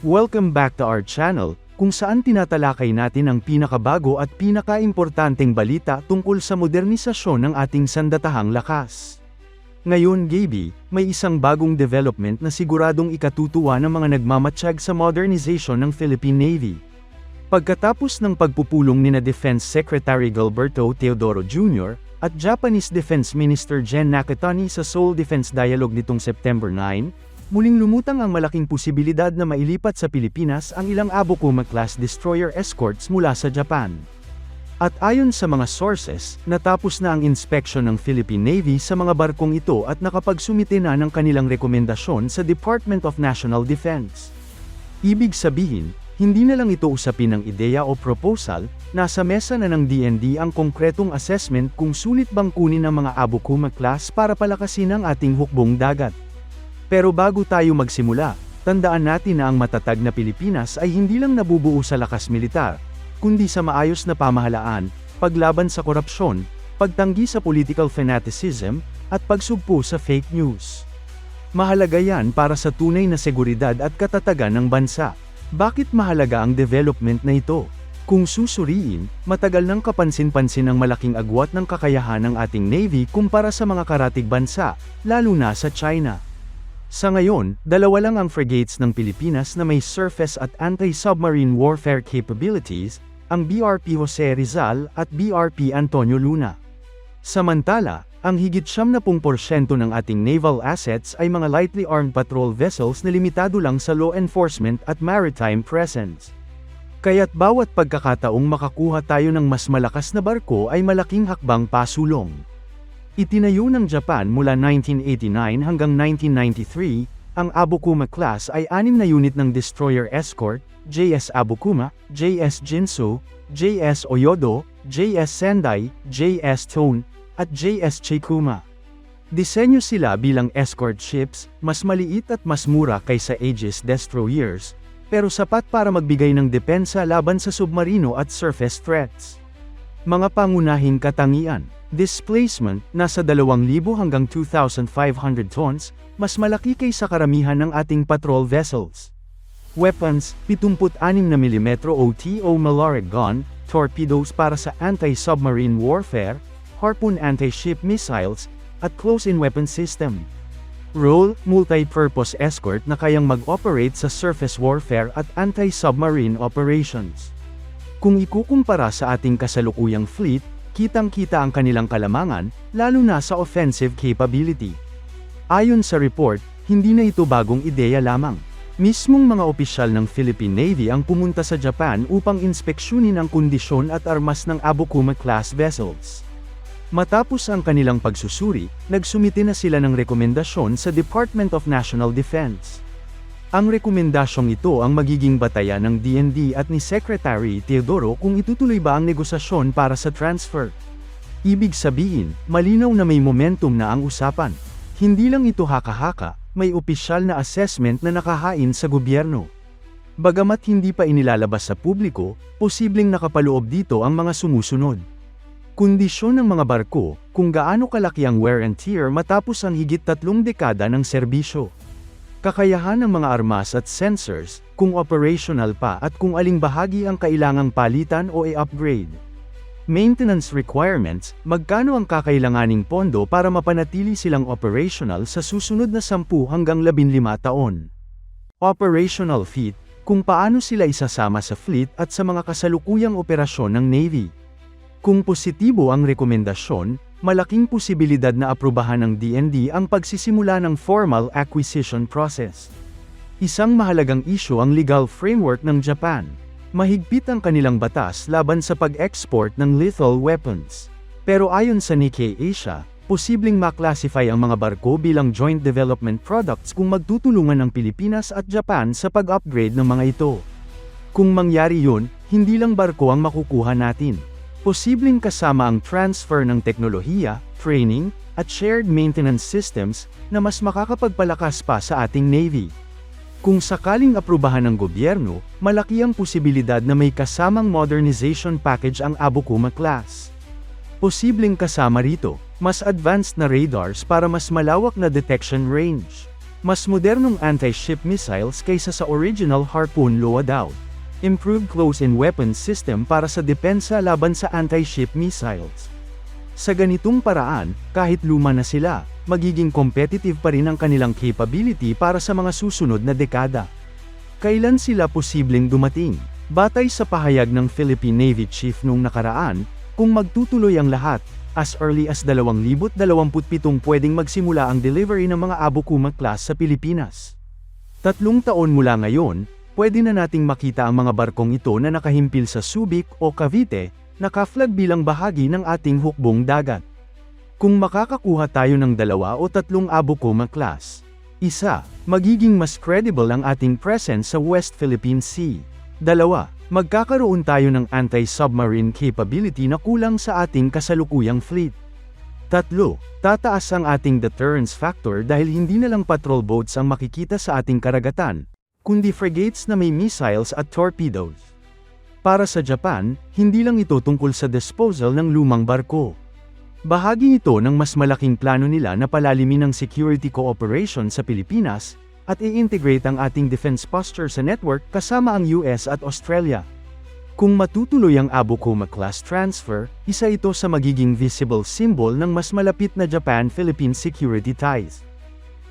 Welcome back to our channel, kung saan tinatalakay natin ang pinakabago at pinakaimportanteng balita tungkol sa modernisasyon ng ating sandatahang lakas. Ngayon Gaby, may isang bagong development na siguradong ikatutuwa ng mga nagmamatsyag sa modernization ng Philippine Navy. Pagkatapos ng pagpupulong ni na Defense Secretary Gilberto Teodoro Jr., at Japanese Defense Minister Jen Nakatani sa Seoul Defense Dialogue nitong September 9, muling lumutang ang malaking posibilidad na mailipat sa Pilipinas ang ilang Abukuma-class destroyer escorts mula sa Japan. At ayon sa mga sources, natapos na ang inspection ng Philippine Navy sa mga barkong ito at nakapagsumite na ng kanilang rekomendasyon sa Department of National Defense. Ibig sabihin, hindi na lang ito usapin ng ideya o proposal, nasa mesa na ng DND ang konkretong assessment kung sulit bang kunin ang mga Abukuma class para palakasin ang ating hukbong dagat. Pero bago tayo magsimula, tandaan natin na ang matatag na Pilipinas ay hindi lang nabubuo sa lakas militar, kundi sa maayos na pamahalaan, paglaban sa korupsyon, pagtanggi sa political fanaticism, at pagsugpo sa fake news. Mahalaga yan para sa tunay na seguridad at katatagan ng bansa. Bakit mahalaga ang development na ito? Kung susuriin, matagal nang kapansin-pansin ang malaking agwat ng kakayahan ng ating Navy kumpara sa mga karatig bansa, lalo na sa China. Sa ngayon, dalawa lang ang frigates ng Pilipinas na may surface at anti-submarine warfare capabilities, ang BRP Jose Rizal at BRP Antonio Luna. Samantala, ang higit 70% ng ating naval assets ay mga lightly armed patrol vessels na limitado lang sa law enforcement at maritime presence. Kaya't bawat pagkakataong makakuha tayo ng mas malakas na barko ay malaking hakbang pasulong. Itinayo ng Japan mula 1989 hanggang 1993, ang Abukuma class ay anim na unit ng destroyer escort, JS Abukuma, JS Jinso, JS Oyodo, JS Sendai, JS Tone, at JS Chikuma. Disenyo sila bilang escort ships, mas maliit at mas mura kaysa Aegis destroyers, pero sapat para magbigay ng depensa laban sa submarino at surface threats. Mga pangunahing katangian, displacement, nasa 2,000 hanggang 2,500 tons, mas malaki kaysa karamihan ng ating patrol vessels. Weapons, 76mm OTO Malaric gun, torpedoes para sa anti-submarine warfare, harpoon anti-ship missiles, at close-in weapon system. Role, multi-purpose escort na kayang mag-operate sa surface warfare at anti-submarine operations. Kung ikukumpara sa ating kasalukuyang fleet, kitang-kita ang kanilang kalamangan, lalo na sa offensive capability. Ayon sa report, hindi na ito bagong ideya lamang. Mismong mga opisyal ng Philippine Navy ang pumunta sa Japan upang inspeksyonin ang kondisyon at armas ng Abukuma-class vessels. Matapos ang kanilang pagsusuri, nagsumite na sila ng rekomendasyon sa Department of National Defense. Ang rekomendasyong ito ang magiging batayan ng DND at ni Secretary Teodoro kung itutuloy ba ang negosasyon para sa transfer. Ibig sabihin, malinaw na may momentum na ang usapan. Hindi lang ito haka-haka, may opisyal na assessment na nakahain sa gobyerno. Bagamat hindi pa inilalabas sa publiko, posibleng nakapaloob dito ang mga sumusunod. Kondisyon ng mga barko, kung gaano kalaki ang wear and tear matapos ang higit tatlong dekada ng serbisyo. Kakayahan ng mga armas at sensors, kung operational pa at kung aling bahagi ang kailangang palitan o i-upgrade. Maintenance requirements, magkano ang kakailanganing pondo para mapanatili silang operational sa susunod na 10 hanggang 15 taon. Operational feat, kung paano sila isasama sa fleet at sa mga kasalukuyang operasyon ng Navy. Kung positibo ang rekomendasyon, malaking posibilidad na aprubahan ng DND ang pagsisimula ng formal acquisition process. Isang mahalagang isyu ang legal framework ng Japan. Mahigpit ang kanilang batas laban sa pag-export ng lethal weapons. Pero ayon sa Nikkei Asia, posibleng maklasify ang mga barko bilang joint development products kung magtutulungan ng Pilipinas at Japan sa pag-upgrade ng mga ito. Kung mangyari yun, hindi lang barko ang makukuha natin. Posibleng kasama ang transfer ng teknolohiya, training, at shared maintenance systems na mas makakapagpalakas pa sa ating Navy. Kung sakaling aprubahan ng gobyerno, malaki ang posibilidad na may kasamang modernization package ang Abukuma class. Posibleng kasama rito, mas advanced na radars para mas malawak na detection range. Mas modernong anti-ship missiles kaysa sa original Harpoon loadout. Improved close-in weapons system para sa depensa laban sa anti-ship missiles. Sa ganitong paraan, kahit luma na sila, magiging competitive pa rin ang kanilang capability para sa mga susunod na dekada. Kailan sila posibleng dumating? Batay sa pahayag ng Philippine Navy Chief noong nakaraan, kung magtutuloy ang lahat, as early as 2027 pwedeng magsimula ang delivery ng mga Abu Kuma class sa Pilipinas. Tatlong taon mula ngayon, pwede na nating makita ang mga barkong ito na nakahimpil sa Subic o Cavite, nakaflag bilang bahagi ng ating hukbong dagat. Kung makakakuha tayo ng dalawa o tatlong Abu Kuma class, isa, magiging mas credible ang ating presence sa West Philippine Sea. Dalawa, magkakaroon tayo ng anti-submarine capability na kulang sa ating kasalukuyang fleet. Tatlo, tataas ang ating deterrence factor dahil hindi na lang patrol boats ang makikita sa ating karagatan, kundi frigates na may missiles at torpedoes. Para sa Japan, hindi lang ito tungkol sa disposal ng lumang barko. Bahagi ito ng mas malaking plano nila na palalimin ang security cooperation sa Pilipinas, at i-integrate ang ating defense posture sa network kasama ang US at Australia. Kung matutuloy ang Abu Kuma class transfer, isa ito sa magiging visible symbol ng mas malapit na Japan-Philippine security ties.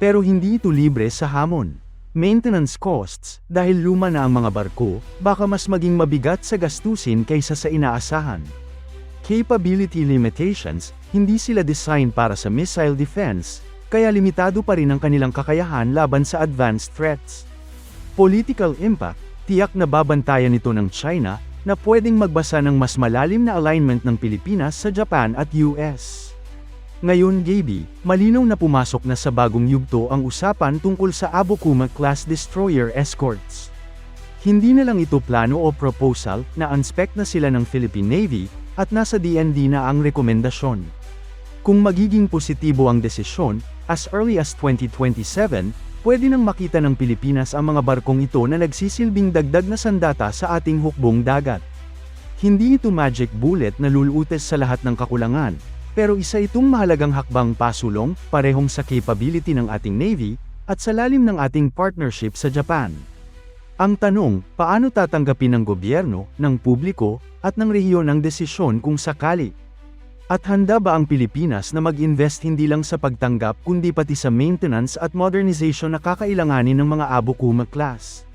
Pero hindi ito libre sa hamon. Maintenance costs, dahil luma na ang mga barko, baka mas maging mabigat sa gastusin kaysa sa inaasahan. Capability limitations, hindi sila design para sa missile defense, kaya limitado pa rin ang kanilang kakayahan laban sa advanced threats. Political impact, tiyak na babantayan ito ng China, na pwedeng magbasa ng mas malalim na alignment ng Pilipinas sa Japan at US. Ngayon Gaby, malinaw na pumasok na sa bagong yugto ang usapan tungkol sa Abu Kuma-class destroyer escorts. Hindi na lang ito plano o proposal, na unspec na sila ng Philippine Navy, at nasa DND na ang rekomendasyon. Kung magiging positibo ang desisyon, as early as 2027, pwede nang makita ng Pilipinas ang mga barkong ito na nagsisilbing dagdag na sandata sa ating hukbong dagat. Hindi ito magic bullet na lulutes sa lahat ng kakulangan, pero isa itong mahalagang hakbang pasulong, parehong sa capability ng ating Navy, at sa lalim ng ating partnership sa Japan. Ang tanong, paano tatanggapin ng gobyerno, ng publiko, at ng rehiyon ang desisyon kung sakali? At handa ba ang Pilipinas na mag-invest hindi lang sa pagtanggap kundi pati sa maintenance at modernization na kakailanganin ng mga Abu Kuma class?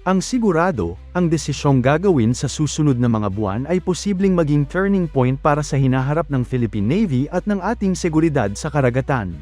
Ang sigurado, ang desisyong gagawin sa susunod na mga buwan ay posibleng maging turning point para sa hinaharap ng Philippine Navy at ng ating seguridad sa karagatan.